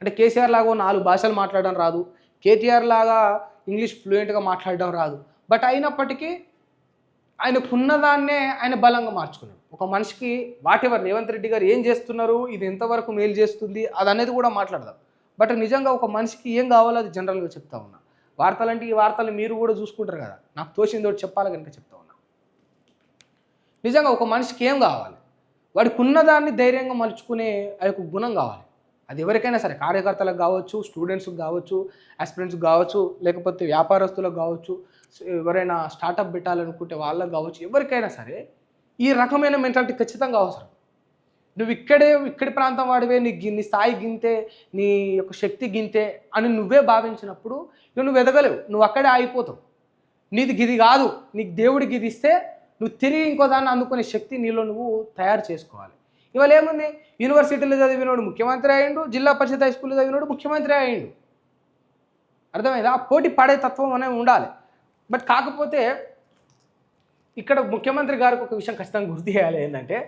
అంటే కేసీఆర్ లాగా నాలుగు భాషలు మాట్లాడడం రాదు. కేటీఆర్ లాగా ఇంగ్లీష్ ఫ్లూయెంట్గా మాట్లాడడం రాదు. బట్ అయినప్పటికీ ఆయనకున్నదాన్నే ఆయన బలంగా మార్చుకున్నాడు. ఒక మనిషికి వాటెవర్ రేవంత్ రెడ్డి గారు ఏం చేస్తున్నారు ఇది ఎంతవరకు మేలు చేస్తుంది అది అనేది కూడా మాట్లాడదాం. బట్ నిజంగా ఒక మనిషికి ఏం కావాలో అది జనరల్గా చెప్తా ఉన్నా. వార్తలు అంటే ఈ వార్తలు మీరు కూడా చూసుకుంటారు కదా. నాకు తోచింది ఒకటి చెప్పాలి కనుక చెప్తా ఉన్నా. నిజంగా ఒక మనిషికి ఏం కావాలి? వాడికి ఉన్నదాన్ని ధైర్యంగా మలుచుకునే ఆ యొక్క గుణం కావాలి. అది ఎవరికైనా సరే కార్యకర్తలకు కావచ్చు స్టూడెంట్స్కి కావచ్చు ఆస్పిరెంట్స్కి కావచ్చు లేకపోతే వ్యాపారస్తులకు కావచ్చు ఎవరైనా స్టార్టప్ పెట్టాలనుకుంటే వాళ్ళకి కావచ్చు ఎవరికైనా సరే ఈ రకమైన మెంటాలిటీ ఖచ్చితంగా అవసరం. నువ్వు ఇక్కడే ఇక్కడి ప్రాంతం వాడివే నీ నీ స్థాయి గింతే నీ యొక్క శక్తి గింతే అని నువ్వే భావించినప్పుడు ఇక నువ్వు ఎదగలేవు. నువ్వు అక్కడే ఆగిపోతావు. నీది గిది కాదు. నీకు దేవుడికి గిది ఇస్తే నువ్వు తిరిగి ఇంకో దాన్ని అందుకునే శక్తి నీలో నువ్వు తయారు చేసుకోవాలి. ఇవాళ ఏముంది? యూనివర్సిటీలో చదివినోడు ముఖ్యమంత్రి అయ్యిండు జిల్లా పరిషత్ హై స్కూల్లో చదివినోడు ముఖ్యమంత్రి అయ్యిండు. అర్థమైందా? ఆ పోటీ పడే తత్వం అనేది ఉండాలి. బట్ కాకపోతే ఇక్కడ ముఖ్యమంత్రి గారికి ఒక విషయం ఖచ్చితంగా గుర్తు చేయాలి ఏంటంటే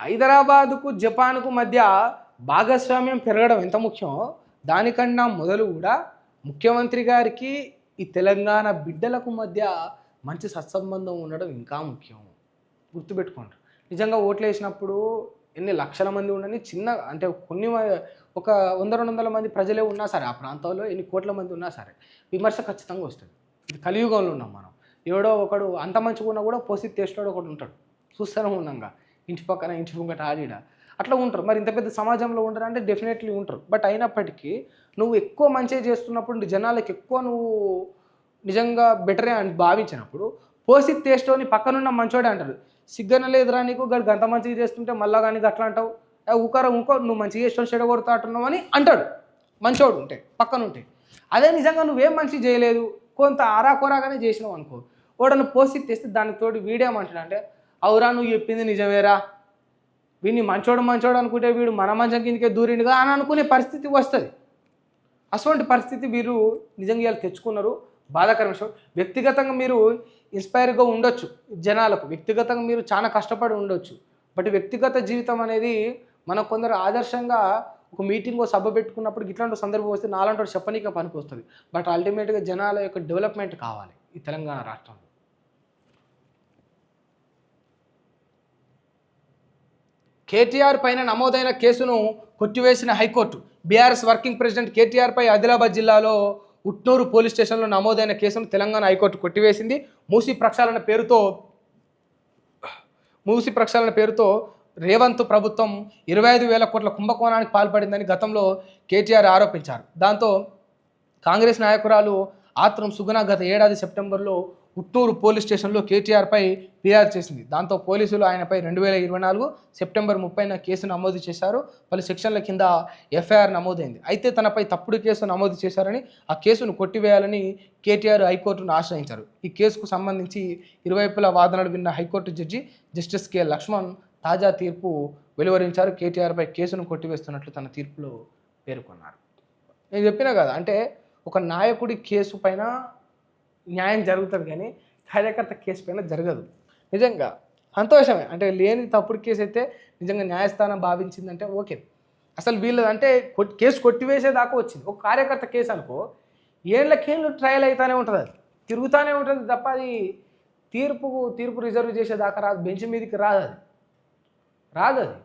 హైదరాబాదుకు జపాన్కు మధ్య భాగస్వామ్యం పెరగడం ఎంత ముఖ్యమో దానికన్నా మొదలు కూడా ముఖ్యమంత్రి గారికి ఈ తెలంగాణ బిడ్డలకు మధ్య మంచి సత్సంబంధం ఉండడం ఇంకా ముఖ్యం. గుర్తుపెట్టుకోండి. నిజంగా ఓట్లు వేసినప్పుడు ఎన్ని లక్షల మంది ఉండని చిన్న అంటే కొన్ని మ- ఒక వంద రెండు వందల మంది ప్రజలే ఉన్నా సరే ఆ ప్రాంతంలో ఎన్ని కోట్ల మంది ఉన్నా సరే విమర్శ ఖచ్చితంగా వస్తుంది. ఇది కలియుగంలో ఉన్నాం మనం. ఎవడో ఒకడు అంత మంచిగా ఉన్నా కూడా పోసి తెస్తాడు ఒకడు ఉంటాడు. చూస్తూనే ఉన్నాగా ఇంటి పక్కన ఇంటి ముంగట ఆడిడ. అట్లా ఉంటారు. మరి ఇంత పెద్ద సమాజంలో ఉండరు అంటే డెఫినెట్లీ ఉంటారు. బట్ అయినప్పటికీ నువ్వు ఎక్కువ మంచిగా చేస్తున్నప్పుడు జనాలకు ఎక్కువ నువ్వు నిజంగా బెటరే అని భావించినప్పుడు పోసి తేస్టోని పక్కనున్న మంచోడే అంటారు. సిగ్గన లేదురా నీకు? గడు గంట మంచిగా చేస్తుంటే మళ్ళా కానీ అట్లా అంటావు? ఏ ఇంకో నువ్వు మంచిగా చేస్తావు కొడుతూ అంటున్నావు అని అంటాడు. మంచోడు ఉంటే పక్కన ఉంటే. అదే నిజంగా నువ్వేం మంచి చేయలేదు? కొంత ఆరాకొరాగానే చేసినావు అనుకో. వాడను పోసి తెస్తే దానికి తోడు వీడేమంటాడు అంటే అవురా నువ్వు చెప్పింది నిజమేరా? వీడిని మంచోడు మంచోడు అనుకుంటే వీడు మన మంచం కిందకే దూరిండుగా అని అనుకునే పరిస్థితి వస్తుంది. అటువంటి పరిస్థితి వీరు నిజంగా తెచ్చుకున్నారు. బాధాకర విషయం. వ్యక్తిగతంగా మీరు ఇన్స్పైర్గా ఉండొచ్చు జనాలకు. వ్యక్తిగతంగా మీరు చాలా కష్టపడి ఉండొచ్చు. బట్ వ్యక్తిగత జీవితం అనేది మనకు కొందరు ఆదర్శంగా ఒక మీటింగ్ సభ పెట్టుకున్నప్పుడు ఇట్లాంటి సందర్భం వస్తే నాలాంటి వాడు చెప్పనీకే పనికి వస్తుంది. బట్ అల్టిమేట్గా జనాల యొక్క డెవలప్మెంట్ కావాలి ఈ తెలంగాణ రాష్ట్రంలో. కేటీఆర్ పైన నమోదైన కేసును కొట్టివేసిన high court. BRS working president KTR పై ఆదిలాబాద్ జిల్లాలో ఉట్నూరు పోలీస్ స్టేషన్లో నమోదైన కేసును తెలంగాణ హైకోర్టు కొట్టివేసింది. మూసి ప్రక్షాళన పేరుతో మూసి ప్రక్షాళన పేరుతో రేవంత్ ప్రభుత్వం ఇరవై ఐదు వేల కోట్ల కుంభకోణానికి పాల్పడిందని గతంలో కేటీఆర్ ఆరోపించారు. దాంతో కాంగ్రెస్ నాయకురాలు ఆత్రం సుగుణ గత ఏడాది సెప్టెంబర్లో ఉట్టూరు పోలీస్ స్టేషన్లో కేటీఆర్పై ఫిర్యాదు చేసింది. దాంతో పోలీసులు ఆయనపై రెండు వేల ఇరవై నాలుగు సెప్టెంబర్ ముప్పైన కేసు నమోదు చేశారు. పలు సెక్షన్ల కింద ఎఫ్ఐఆర్ నమోదైంది. అయితే తనపై తప్పుడు కేసు నమోదు చేశారని ఆ కేసును కొట్టివేయాలని కేటీఆర్ హైకోర్టును ఆశ్రయించారు. ఈ కేసుకు సంబంధించి ఇరువైపుల వాదనలు విన్న high court judge justice K. Lakshman తాజా తీర్పు వెలువరించారు. కేటీఆర్పై కేసును కొట్టివేస్తున్నట్లు తన తీర్పులో పేర్కొన్నారు. నేను చెప్పినా కదా అంటే ఒక నాయకుడి కేసు పైన న్యాయం జరుగుతుంది కానీ కార్యకర్త కేసు పైన జరగదు. నిజంగా సంతోషమే. అంటే లేని తప్పుడు కేసు అయితే నిజంగా న్యాయస్థానం భావించిందంటే ఓకే. అసలు వీళ్ళు అంటే కేసు కొట్టివేసేదాకా వచ్చింది. ఒక కార్యకర్త కేసు అనుకో ఏళ్ళకేళ్ళు ట్రయల్ అవుతానే ఉంటుంది అది. తిరుగుతూనే ఉంటుంది తప్ప అది తీర్పు తీర్పు రిజర్వ్ చేసేదాకా రాదు. బెంచ్ మీదకి రాదు అది. రాదు అది.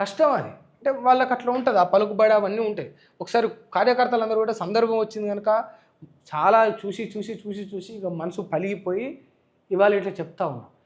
కష్టం అది. అంటే వాళ్ళకి అట్లా ఉంటుంది. ఆ పలుకుబడి అవన్నీ ఉంటాయి. ఒకసారి కార్యకర్తలందరూ కూడా సందర్భం వచ్చింది కనుక చాలా చూసి చూసి చూసి చూసి ఇక మనసు పలిగిపోయి ఇవాళ ఇట్లా చెప్తా ఉన్నాం.